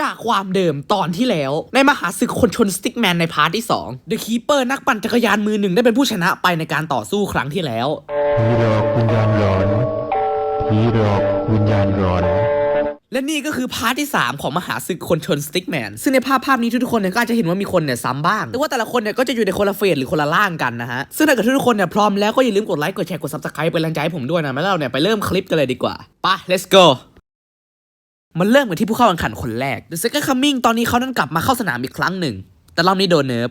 จากความเดิมตอนที่แล้ว ในมหาศึกคนชนสติ๊กแมนในพาร์ทที่2 The Keeper นักปั่นจักรยานมือหนึ่งได้เป็นผู้ชนะไปในการต่อสู้ครั้งที่แล้วผีหลอกวิญญาณหลอนผีหลอกวิญญาณหลอนและนี่ก็คือพาร์ทที่ 3 ของมหาศึกคนชนสติ๊กแมนซึ่งในภาพภาพนี้ทุกๆคนเนี่ยก็อาจจะเห็นว่ามีคนเนี่ยซ้ำบ้าง แต่ว่าแต่ละคนเนี่ยก็จะอยู่ในคนละเฟสหรือคนละล่างกันนะฮะ ซึ่งถ้าเกิดทุกๆคนเนี่ยพร้อมแล้วก็อย่าลืมกดไลค์กดแชร์กด subscribe เป็นแรงใจให้ผมด้วยนะแล้วเราเนี่ยไปเริ่มคลิปกันเลยดีกว่าไป let's go มันเริ่มกันที่ผู้เข้าแข่งขันคนแรก The Second Coming ตอนนี้เขานั้นกลับมาเข้าสนามอีกครั้งหนึ่ง แต่รอบนี้โดนเนิร์ฟ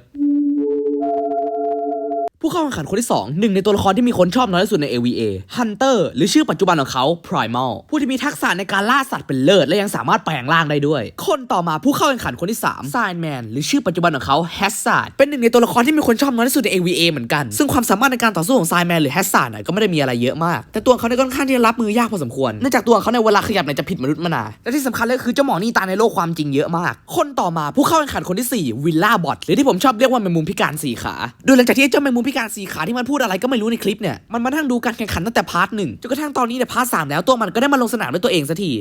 ผู้เข้าแข่งขันคนที่ 2 หนึ่งในตัวละครที่มีคนชอบน้อยที่สุดใน AVA Hunter หรือชื่อปัจจุบันของเขา Primal ผู้ที่มีทักษะในการล่าสัตว์เป็นเลิศและยังสามารถแปลงร่างได้ด้วย คนต่อมาผู้เข้าแข่งขันคนที่ 3 Signman หรือชื่อปัจจุบันของเขา Hazard เป็นหนึ่งในตัวละครที่มีคนชอบน้อยที่สุดใน AVA เหมือนกัน ซึ่งความสามารถในการต่อสู้ของ Signman หรือ Hazard ก็ไม่ได้มีอะไรเยอะมาก แต่ตัวเขาเนี่ยค่อนข้างที่จะรับมือยากพอสมควร เนื่องจากตัวเขาในเวลาขยับเนี่ยจะผิดมนุษย์มนาและที่สำคัญเลยคือเจ้าหมอนี่ตาในโลกความจริงเยอะมาก คนต่อมาผู้เข้าแข่งขันคนที่4 Villa Bot หรือที่ผมชอบเรียกว่าแมงมุมพิการสี่ขาโดยหลังจากที่เจ้าแมงมุมพิการสี่ขาที่มันพูดอะไรก็ไม่รู้ในคลิปเนี่ยมันมานั่งดูการแข่งขันตั้งแต่พาร์ทหนึ่งจนกระทั่งตอนนี้เนี่ยพาร์ทสามแล้วตัวมันก็ได้มาลงสนามด้วยตัวเองสักที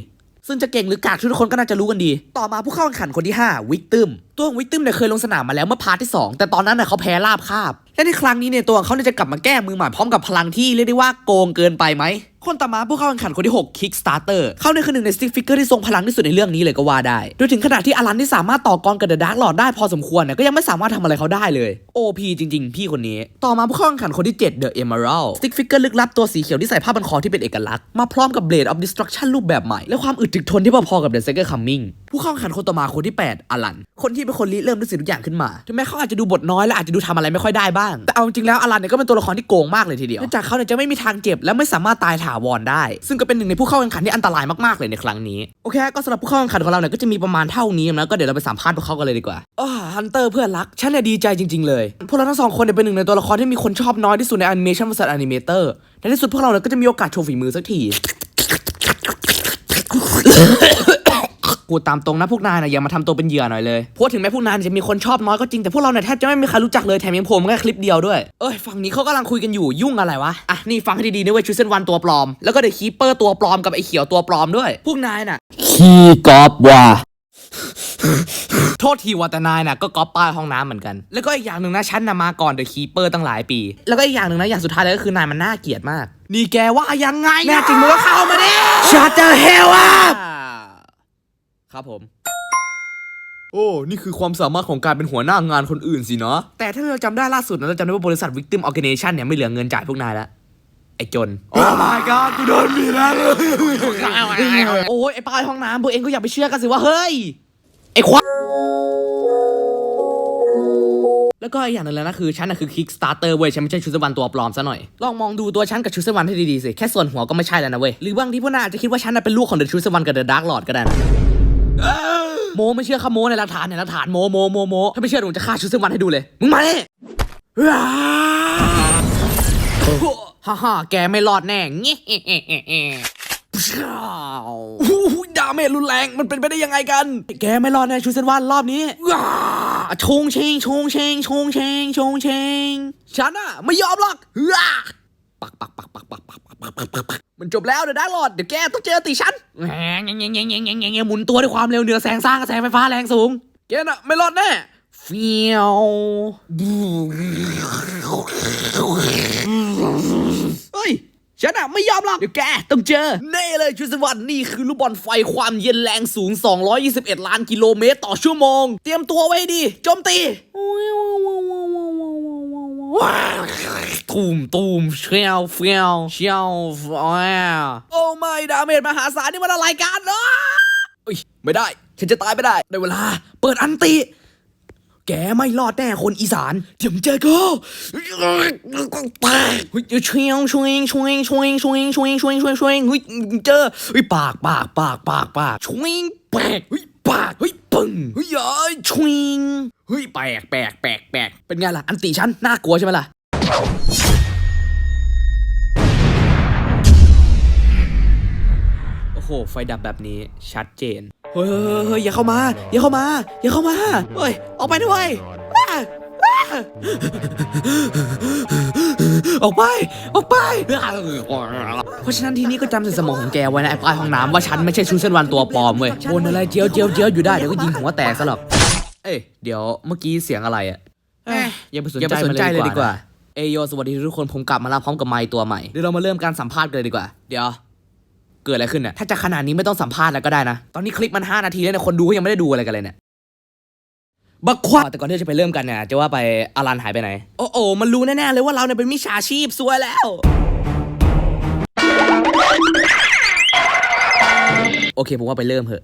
ซึ่งจะเก่งหรือกากทุกคนก็น่าจะรู้กันดี ต่อมาผู้เข้าแข่งขันคนที่ 5 วิกตึม ตัวของวิกตึมเนี่ยเคยลงสนามมาแล้วเมื่อพาร์ทที่ 2 แต่ตอนนั้นเน่ยเขาแพ้ราบคาบ และในครั้งนี้เนี่ยตัวของเขาเนี่ยจะกลับมาแก้มือใหม่พร้อมกับพลังที่เรียกได้ว่าโกงเกินไปไหมคนต่อมาผู้เข้าแข่งขันคนที่ 6 Kickstarter เขาเนี่ยคือหนึ่งในสติ๊กฟิกเกอร์ที่ทรงพลังที่สุดในเรื่องนี้เลยก็ว่าได้ โดยถึงขนาดที่อลันที่สามารถต่อกรกับเดอะดาร์กหลอดได้พอสมควรเนี่ยก็ยังไม่สามารถทำอะไรเขาได้เลย OP จริง ๆ พี่คนนี้ ต่อมาผู้เข้าแข่งขันคนที่ 7 The Emerald สติ๊กฟิกเกอร์ลึกลับตัวสีเขียวที่ใส่ผ้าพันคอที่เป็นเอกลักษณ์มาพร้อมกับ Blade of Destruction รูปแบบใหม่ และความอึดถึกทนที่พอๆกับ The Second Coming ผู้เข้าแข่งขันคนต่อมาคนที่ 8อลัน คนที่เป็นคนริเริ่มทุกสิ่งทุกอย่างขึ้นมาถึงแม้เขาอาจจะดูบทน้อยและอาจจะดูทำอะไรไม่ค่อยได้บ้างแต่เอาจริงๆแล้วอลันเนี่ยก็เป็นตัวละครที่โกงมากเลยทีเดียวเนื่องจากเขาเนี่ยจะไม่มีทางเจ็บและไม่สามารถตายถาวรได้ ซึ่งก็เป็นหนึ่งในผู้เข้าแข่งขันที่อันตรายมากๆเลยในครั้งนี้โอเคก็สำหรับผู้เข้าแข่งขันของเราเนี่ยก็จะมีประมาณเท่านี้นะก็เดี๋ยวเราไปสัมภาษณ์พวกเขากันเลยดีกว่าอ๋อฮันเตอร์เพื่อนรักฉันเนี่ยดีใจจริง ๆเลยพวกเราทั้งสองคนเนี่ยเป็นหนึ่งในตัวละครที่มีคนชอบน้อยที่สุดในแอนิเมชันบริษัทแอนิเมเตอร์ในที่สุดพวกเราเนี่ยก็จะมีโอกาสโชว์ฝีมือสักที กูดตามตรงนะพวกนายนะอย่ามาทำตัวเป็นเหยื่อหน่อยเลยเพราะถึงแม้พวกนายจะมีคนชอบน้อยก็จริงแต่พวกเราเนี่ยแทบจะไม่มีใครรู้จักเลยแถมยังโผล่มาแค่คลิปเดียวด้วยเอ้ยฝั่งนี้เขากำลังคุยกันอยู่ยุ่งอะไรวะอะนี่ฟังให้ดีๆนะเว้ยชูเซนวันตัวปลอมแล้วก็เดอะคีเปอร์ตัวปลอมกับไอ้เขียวตัวปลอมด้วย พวกนายน่ะ ขี้กอบว่ะโทษทีว่าแต่นายน่ะก็ก๊อปป้ายห้องน้ำเหมือนกัน แล้วก็อีกอย่างหนึ่งนะฉันน่ะมาก่อนเดอะคีเปอร์ตั้งหลายปี แล้วก็อีกอย่างหนึ่งนะอย่างสุดท้ายเลยก็คือนายมันน่าเกลียดมาก นี่แกว่ายังไงแน่จริงมึงก็เข้ามาดิ Shut the hell up ครับผม โอ้ นี่คือความสามารถของการเป็นหัวหน้างานคนอื่นสินะแต่ถ้าเราจำได้ล่าสุดนะเราจำได้ว่าบริษัท Victim Organization เนี่ยไม่เหลือเงินจ่ายพวกนายแล้ว ไอ้จน โอ้ my god กูโดนบีแล้วโอ้ยไอ้ป้ายห้องน้ำพวกเองก็อย่าไปเชื่อกันสิว่าเฮ้ย ไอ้ควายแล้วก็อีกอย่างหนึ่งแล้วนะคือฉันน่ะคือ Kickstarter เว้ยฉันไม่ใช่ชุดสวรรค์ตัวปลอมซะหน่อย ลองมองดูตัวฉันกับชุดสวรรค์ให้ดีๆสิ แค่ส่วนหัวก็ไม่ใช่แล้วนะเว้ย หรือบางทีพวกนายอาจจะคิดว่าฉันน่ะเป็นลูกของเดอะชุดสวรรค์กับเดอะดาร์กลอร์ดก็ได้นะ โมไม่เชื่อข้าโมในหลักฐานในหลักฐานโมโมโมโมถ้าไม่เชื่อหนูจะฆ่าชุดเซวันให้ดูเลย มึงมาเนี่ยฮ่าฮ่าแกไม่รอดแน่เงี้ยโอ้โหดาเมจรุนแรงมันเป็นไปได้ยังไงกัน แกไม่รอดแน่ชุดเซวันรอบนี้ชงเชงชงเชงชงเชงชงเชงฉันอะไม่ยอมหรอกปักปักปักปักปักปัก ปักปักปักปักปักมันจบแล้วเดี๋ยวได้หลอดเดี๋ยวแกต้องเจอตีฉันแงงแงงแงงแงงแงงแงงแงงหมุนตัวด้วยความเร็วเหนือแสงสร้างกระแสไฟฟ้าแรงสูงแกน่ะไม่รอดแน่เฟียวเฮ้ยฉันอะไม่ยอมหรอกเดี๋ยวแกต้องเจอเน่เลยชุดสวรรค์นี่คือลูกบอลไฟความเย็นแรงสูง 221 ล้านกิโลเมตรต่อชั่วโมง เตรียมตัวไว้ดีโจมตี ตูมตูมเชียวเฟียวเชียวฟวโอ้ไม่ดาเมจมหาศาลนี่มันอะไรกันเนาะเอ้ยไม่ได้ ฉันจะตายไม่ได้ได้เวลา เปิดอันติ แกไม่รอดแน่คนอีสานเดี๋ยวมึงเจอกูเฮ้ยเชียวชวงชวงชวงชวงชวงชวงชวงชวงเฮ้ยเจอเฮ้ยปากปากปากปากปากชวงแปลกเฮ้ย ปากเฮ้ยปึ้งเฮ้ยเอ้ยชวิงเฮ้ยแปลกแปลกแปลกแปลกเป็นไงล่ะอันตีฉันน่ากลัวใช่ไหมล่ะโอ้โหไฟดับแบบนี้ชัดเจนเฮ้ยเฮ้ยเฮ้ยอย่าเข้ามา อย่าเข้ามา อย่าเข้ามาเฮ้ยออกไปด้วย ออกไป ออกไป เพราะฉะนั้นทีนี้ก็จำใส่สมองของแกไว้นะไอ้ปลายห้องน้ำว่าฉันไม่ใช่ชูเส้นวันตัวปลอมเว้ยบนอะไรเจียวเจียวเจียวอยู่ได้เดี๋ยวก็ยิงหัวแตกซะหรอกเอ้ยเดี๋ยวเมื่อกี้เสียงอะไรอะเอ้ยอย่าไปสนอย่าไปใจสนใจมันเลยดีกว่า เอยโยสวัสดีทุกคนผมกลับมาแล้วพร้อมกับไมค์ตัวใหม่เดี๋ยวเรามาเริ่มการสัมภาษณ์กันเลยดีกว่า เดี๋ยวเกิดอะไรขึ้นเนี่ยถ้าจะขนาดนี้ไม่ต้องสัมภาษณ์แล้วก็ได้นะ ตอนนี้คลิปมัน 5 นาทีแล้วเนี่ยคนดูก็ยังไม่ได้ดูอะไรกันเลยเนี่ย บักควาแต่ก่อนที่จะไปเริ่มกันเนี่ยจะว่าไปอารันหายไปไหน โอ้โอมันรู้แน่ๆเลยว่าเราเนี่ยเป็นมิจฉาชีพซวยแล้ว โอเคผมว่าไปเริ่มเถอะ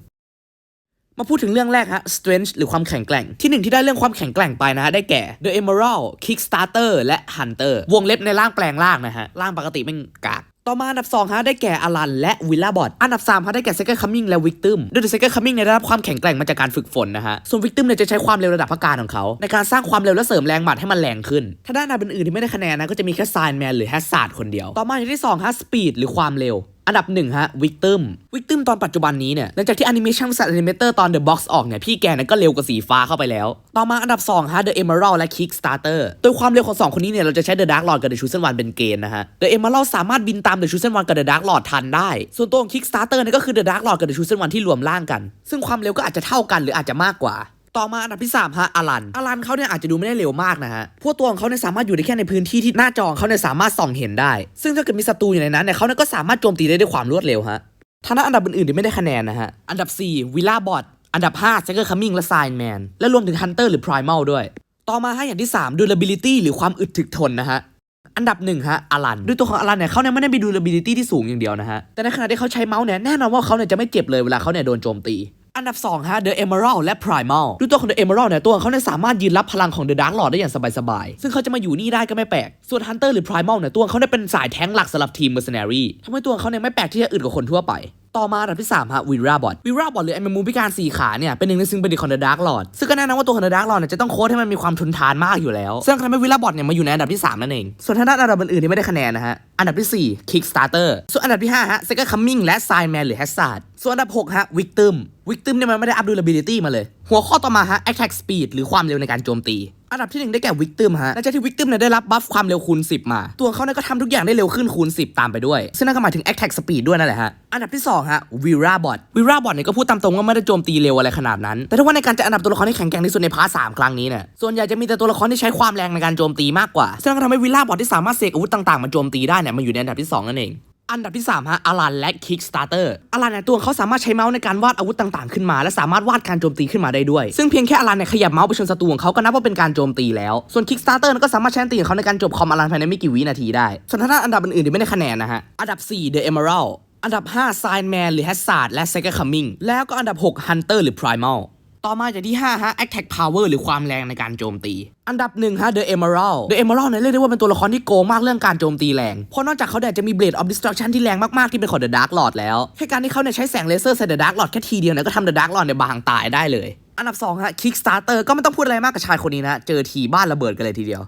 มาพูดถึงเรื่องแรกฮะ strength หรือความแข็งแกร่ง ที่หนึ่งที่ได้เรื่องความแข็งแกร่งไปนะฮะ ได้แก่ the emerald kickstarter และ hunter วงเล็บในร่างแปลงร่างนะฮะ ร่างปกติแม่งกาก ต่อมาอันดับ2ฮะได้แก่อลันและวิลล่าบอดอันดับ3ฮะได้แก่เซกเกอร์คัมมิงและวิกตึมโดยเซกเกอร์คัมมิงเนี่ยได้รับความแข็งแกร่งมาจากการฝึกฝนนะฮะ ส่วนวิกตึมเนี่ยจะใช้ความเร็วระดับพักการของเขา ในการสร้างความเร็วและเสริมแรงหมัดให้มันแรงขึ้น ถ้าด้านอันอื่นๆที่ไม่ได้คะแนนนะก็จะมีแค่ซายแมนหรือ hazard คนเดียว ต่อมาอย่างที่สองฮะสปีดหรือความเร็ว อันดับหนึ่งฮะวิกตึมวิกตึมตอนปัจจุบันนี้เนี่ยหลังจากที่แอนิเมชันสัตว์แอนิเมเตอร์ตอน The Box ออกเนี่ยพี่แกเนี่ยก็เร็วกว่าสีฟ้าเข้าไปแล้ว ต่อมาอันดับ2ฮะ The Emerald และ Kickstarter โดยความเร็วของ 2 คนนี้เนี่ยเราจะใช้ The Dark Lord กับ The Chosen One เป็นเกณฑ์นะฮะ The Emerald สามารถบินตาม The Chosen One กับ The Dark Lord ทันได้ ส่วนตัวของ Kickstarter เนี่ยก็คือ The Dark Lord กับ The Chosen One ที่รวมร่างกัน ซึ่งความเร็วก็อาจจะเท่ากันหรืออาจจะมากกว่า ต่อมาอันดับที่3ฮะอลันอลันเขาเนี่ยอาจจะดูไม่ได้เร็วมากนะฮะพวกตัวของเขาเนี่ยสามารถอยู่ได้แค่ในพื้นที่ที่หน้าจองเขาเนี่ยสามารถส่องเห็นได้ ซึ่งถ้าเกิดมีศัตรูอยู่ในนั้นเนี่ยเขาเนี่ยก็สามารถโจมตีได้ด้วยความรวดเร็วฮะทางด้านอันดับอื่นๆที่ไม่ได้คะแนนนะฮะอันดับ 4 วิลล่าบอดอันดับ5 Second Coming และ Sign Man และรวมถึง Hunter หรือ Primal ด้วย ต่อมาฮะอย่างที่ 3 Durability หรือความอึดถึกทนนะฮะ อันดับหนึ่งฮะอลันด้วยตัวของอลันเนี่ยเขาเนี่ยไม่ได้มี durability ที่สูงอย่างเดียวนะฮะ แต่ในขณะที่เขาใช้เมาส์เนี่ยแน่นอนว่าเขาเนี่ยจะไม่เจ็บเลยเวลาเขาเนี่ยโดนโจมตี อันดับ2ฮะ The Emerald และ Primal ด้วยตัวของ The Emerald เนี่ยตัวของเขาเนี่ยสามารถยืนรับพลังของ The Dark Lord ได้อย่างสบายๆ ซึ่งเขาจะมาอยู่นี่ได้ก็ไม่แปลก ส่วน Hunter หรือ Primal เนี่ยตัวของเขาเนี่ยเป็นสายแท้งหลักสำหรับทีม Mercenary ทำให้ตัวของเขาเนี่ยไม่แปลกที่จะอึดกว่าคนทั่วไปต่อมาอันดับที่3ฮะ Vira Bot Vira Bot หรือไอแมมุมพิการสี่ขาเนี่ยเป็นหนึ่งในซิงเบดิคของ The Dark Lord ซึ่งก็แน่นอนว่าตัวของ The Dark Lord เนี่ยจะต้องโค้ดให้มันมีความทนทานมากอยู่แล้ว ซึ่งทำให้ Vira Bot เนี่ยมาอยู่ในอันดับที่ 3 นั่นเอง ส่วนทางด้านอันดับอื่นๆที่ไม่ได้คะแนนนะฮะอันดับที่ 4 Kickstarter ส่วนอันดับที่ 5 ฮะ Second Coming และ Sign Man หรือ Hazard ส่วนอันดับ 6 ฮะ Victim Victim เนี่ยมันไม่ได้อัพ durability มาเลย หัวข้อต่อมาฮะ Attack Speed หรือความเร็วในการโจมตี อันดับที่ 1 ได้แก่ Victim ฮะหลังจากที่ Victim เนี่ยได้รับบัฟความเร็วคูณ 10 มา ตัวเขาเนี่ยก็ทำทุกอย่างได้เร็วขึ้นคูณ 10 ตามไปด้วย ซึ่งนั่นก็หมายถึง Attack Speed ด้วยนั่นแหละฮะ อันดับที่ 2 ฮะ Vira Bot Vira Bot เนี่ยก็พูดตามตรงว่าไม่ได้โจมตีเร็วอะไรขนาดนั้น แต่ถ้าว่าในการจะอันดับตัวละครที่แข็งแกร่งที่สุดในพาร์ทสามครั้งนี้เนี่ยส่วนใหญ่จะมีแต่ตัวละครที่ใช้ความแรงในการโจมตีมากกว่าซึ่งก็ทำให้ Vira Bot ที่สามารถเสกอาวุธต่างๆมาโจมตีได้เนี่ยมาอยู่ในอันดับที่สองนั่นเอง อันดับที่ 3 ฮะอลันและ Kickstarter อลันเนี่ยตัวเขาสามารถใช้เมาส์ในการวาดอาวุธต่างๆ ขึ้นมา และสามารถวาดการโจมตีขึ้นมาได้ด้วย ซึ่งเพียงแค่อลันเนี่ยขยับเมาส์ไปชนศัตรูของเขาก็นับว่าเป็นการโจมตีแล้ว ส่วน Kickstarter เนี่ยก็สามารถใช้ตีของเขาในการจบคอมอลันภายในไม่กี่วินาทีได้ ส่วนทางด้านอันดับอื่นๆที่ไม่ได้คะแนนนะฮะ อันดับ 4 The Emerald อันดับ5 Sign Man หรือ Hazard และ Second Coming แล้วก็อันดับ 6 Hunter หรือ Primal ต่อมาจากที่ 5 ฮะ Attack Power หรือความแรงในการโจมตี อันดับหนึ่งฮะ The Emerald The Emerald เนี่ยเรียกได้ว่าเป็นตัวละครที่โกงมากเรื่องการโจมตีแรง เพราะนอกจากเขาเนี่ยจะมี Blade of Destruction ที่แรงมาก ๆ ที่เป็นของ The Dark Lord แล้วแค่การที่เขาเนี่ยใช้แสงเลเซอร์ใส่ The Dark Lord แค่ทีเดียวเนี่ยก็ทำ The Dark Lord เนี่ยบางตายได้เลย อันดับ2ฮะ Kickstarter ก็ไม่ต้องพูดอะไรมากกับชายคนนี้นะเจอทีบ้านระเบิดกันเลยทีเดียว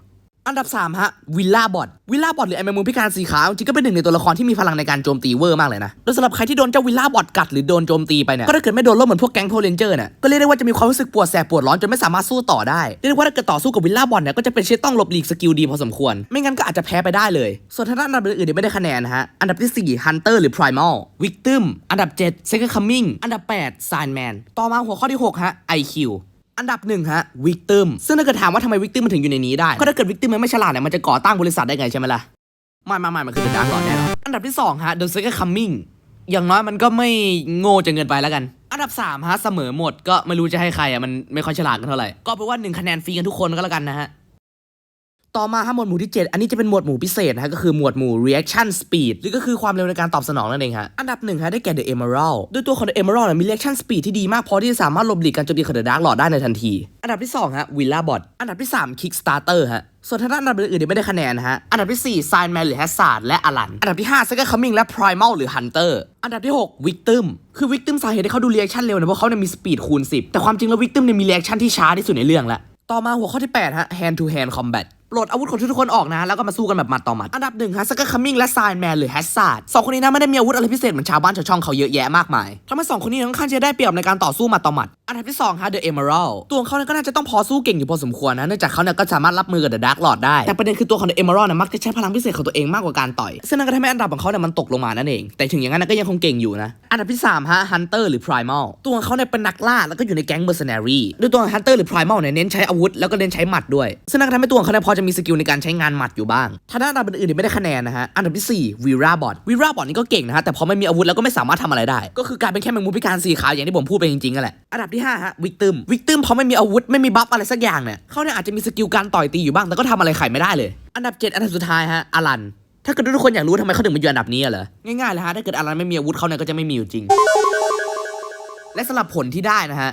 อันดับ 3 ฮะวิลล่าบอดวิลล่าบอดหรือไอแมงมุมพิการสีขาวจริงก็เป็นหนึ่งในตัวละครที่มีพลังในการโจมตีเวอร์มากเลยนะ โดยสำหรับใครที่โดนเจ้าวิลล่าบอดกัดหรือโดนโจมตีไปเนี่ยก็ถ้าเกิดไม่โดนลบเหมือนพวกแก๊งโพเลนเจอร์เนี่ยก็เรียกได้ว่าจะมีความรู้สึกปวดแสบปวดร้อนจนไม่สามารถสู้ต่อได้เรียกได้ว่าถ้าเกิดต่อสู้กับวิลล่าบอดเนี่ยก็จะเป็นเชตต้องหลบหลีกสกิลดีพอสมควร ไม่งั้นก็อาจจะแพ้ไปได้เลย ส่วนทางด้านอันดับอื่นๆไม่ได้คะแนนฮะอันดับที่ 4 Hunter หรือ Primal Victim อันดับ 7 Second Coming อันดับ 8 Sign Man ต่อมาหัวข้อที่ 6 ฮะ IQ อันดับหนึ่งฮะวิกตึมซึ่งถ้าเกิดถามว่าทำไมวิกตึมมันถึงอยู่ในนี้ได้ก็ถ้าเกิดวิกตึมมันไม่ฉลาดเนี่ยมันจะก่อตั้งบริษัทได้ไงใช่ไหมล่ะไม่ไม่ไม่มันคือ The Dark Lord แน่นอนอันดับที่2ฮะ The Second Coming อย่างน้อยมันก็ไม่โง่จนเกินไปแล้วกัน อันดับ3ฮะเสมอหมดก็ไม่รู้จะให้ใครอะมันไม่ค่อยฉลาดกันเท่าไหร่ก็แปลว่า1คะแนนฟรีกันทุกคนก็แล้วกันนะฮะ ต่อมาฮะหมวดหมู่ที่ 7 อันนี้จะเป็นหมวดหมู่พิเศษนะฮะก็คือหมวดหมู่ reaction speed หรือก็คือความเร็วในการตอบสนองนั่นเองฮะอันดับหนึ่งฮะได้แก่ the emerald ด้วยตัวของ the emerald มี reaction speed ที่ดีมากพอที่จะสามารถหลบหลีกการโจมตีของ the dark lord ได้ในทันที อันดับที่2ฮะ villa bot อันดับที่ 3 kickstarter ฮะส่วนทางด้านอันดับอื่นๆเนี่ยไม่ได้คะแนนนะฮะ อันดับที่4 sign man หรือ hazard และ alan อันดับที่5 second coming และ primal หรือ hunter อันดับที่ 6 victim คือ victim สาเหตุที่เขาดู reaction เร็วเนี่ยเพราะเขาเนี่ยมี speed คูณ 10 แต่ความจริงแล้ว victim เนี่ยมี reaction ที่ช้าที่สุดในเรื่องละ ต่อมาหัวข้อที่ 8 ฮะ hand to hand combat ปลดอาวุธของทุกๆคนออกนะ แล้วก็มาสู้กันแบบหมัดต่อหมัด อันดับหนึ่งฮะสกัคัมมิงและซายแมนหรือแฮสซาร์ดสองคนนี้นะไม่ได้มีอาวุธอะไรพิเศษเหมือนชาวบ้านชาวช่องเขาเยอะแยะมากมายทำให้สองคนนี้ค่อนข้างจะได้เปรียบในการต่อสู้หมัดต่อหมัด อันดับที่สองฮะเดอะเอเมอรัลตัวของเขาเนี่ยก็น่าจะต้องพอสู้เก่งอยู่พอสมควรนะเนื่องจากเขาเนี่ยก็สามารถรับมือกับเดอะดาร์กลอร์ดได้แต่ประเด็นคือตัวของเดอะเอเมอรัลเนี่ยมักจะใช้พลังพิเศษของตัวเองมากกว่าการต่อยซึ่งนั่นก็ทำให้อันดับของเขาเนี่ยมันตกลงมานั่นเอง แต่ถึงอย่างนั้นนะก็ยังคงเก่งอยู่นะอันดับที่สามฮะฮันเตอร์หรือพร i ม a ลตัวของเขาเนี่ยเป็นนักล่าแล้วก็อยู่ในแก๊งเมอร์เซนารีด้วยตัวฮันเตอร์หรือพร i ม a ลเนี่ยเน้นใช้อาวุธแล้วก็เน้นใช้หมัดด้วยซึ่งนั่นก็ทำให้ตัวของเขาเนี่ยพอจะมีสกิลในการใช้งานหมัดอยู่บ้าง ถ้าด้านอันดับอื่นๆไม่ได้คะแนนนะฮะ อันดับที่สี่วีราบอทวีราบอทนี่ก็เก่งนะฮะ แต่พอไม่มีอาวุธแล้วก็ไม่สามารถทำอะไรได้ ก็คือการเป็นแค่แมงมุมพิการสีขาวอย่างที่ผมพูดไปจริงๆนั่นแหละ อันดับที่ห้าฮะวิกตึมวิกตึมพอไม่มีอาวุธไม่มีบัฟอะไรสักอย่างเนี่ยเขาเนี่ยอาจจะมีสกิลการต่อยตีอยู่บ้างแต่ก็ทำอะไรไข่ไม่ได้เลย อันดับเจ็ดอันดับสุดท้ายฮะอลันถ้าเกิดทุกคนอยากรู้ทำไมเขาถึงมาอยู่อันดับนี้อะเหรอง่ายๆเลยฮะถ้าเกิดอลันไม่มีอาวุธเขาเนี่ยก็จะไม่มีอยู่จริงและสำหรับผลที่ได้นะฮะ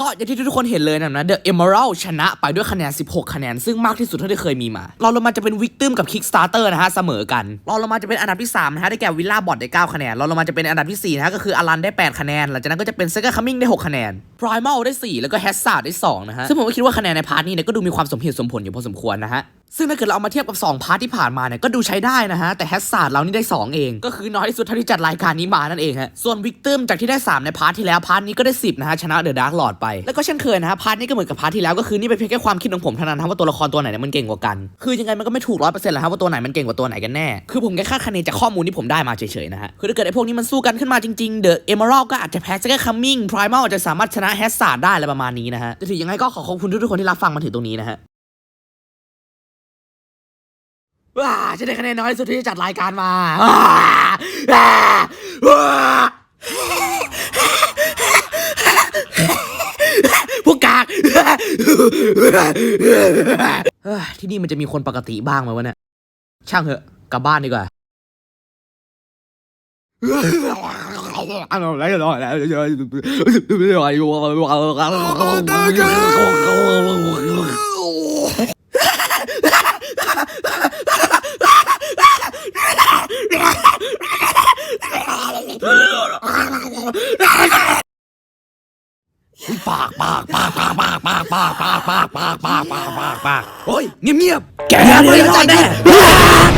ก็อย่างที่ทุกคนเห็นเลยนะนะ The Emerald ชนะไปด้วยคะแนน 16 คะแนน ซึ่งมากที่สุดเท่าที่เคยมีมาเราลงมาจะเป็นวิกตึมกับ Kickstarter นะฮะ เสมอกันเราลงมาจะเป็นอันดับที่ 3 นะฮะ ได้แก่วิลล่าบอดได้ 9 คะแนนเราลงมาจะเป็นอันดับที่ 4 นะฮะ ก็คืออลันได้ 8 คะแนน หลังจากนั้นก็จะเป็นเซกาคัมมิงได้ 6 คะแนนพรายมอลได้ 4 แล้วก็ h a z z a r d ได้ 2 นะฮะ ซึ่งผมก็คิดว่าคะแนนในพาร์ทนี้เนี่ยก็ดูมีความสมเหตุสมผลอยู่พอสมควรนะฮะซึ่งถ้าเกิดเราเอามาเทียบกับ 2 พาร์ทที่ผ่านมาเนี่ยก็ดูใช้ได้นะฮะ แต่แฮ z ซาร์ดเรานี่ได้ 2 เอง ก็คือน้อยที่สุดเท่าที่จัดรายการนี้มานั่นเองฮะ ส่วนวิกเตึมจากที่ได้ 3 ในพาร์ทที่แล้วพาร์ทนี้ก็ได้ 10 นะฮะ ชนะเดอะดาร์กลอดไป แล้วก็เช่นเคยนะฮะพาร์ทนี้ก็เหมือนกับพาร์ทที่แล้วก็คือนี่เป็นเพียงแค่ความคิดของผมเท่านั้นนะว่าตัวละครตัวไหนเนี่ยมันเก่งกว่ากัน คือยังไงมันก็ไม่ถูกร้อยเปอร์เซ็นต์หรอกฮะว่าตัวไหนมันเก่งกว่าตัวไหนกันแน่ คือผมแค่คาดคะเนจากข้อมูลที่ผมได้มาเฉยๆนะฮะ คือถ้าเกิดไอ้พวกนี้มันสู้กันขึ้นมาจริงๆเดอะเอเมอรัลก็อาจจะแพ้เซกคัมมิงพร i มัลอาจจะสามารถชนะแฮ z ซาร์ดได้อะไรประมาณนี้นะฮะแต่ถึงยังไงก็ขอขอบคุณทุกๆคนที่รับฟังมาถึงตรงนี้นะฮะ ว้าจะได้คะแนนน้อยที่สุดที่จัดรายการมาว้าว้าว้าพวกกากเฮ้ยที่นี่มันจะมีคนปกติบ้างไหมวะเนี่ยช่างเหอะกลับบ้านดีกว่า ปากปากปากปากปากปากปากปากปากปากปากปากปากโอ้ยเงียบเงียบแกไม่ได้แน่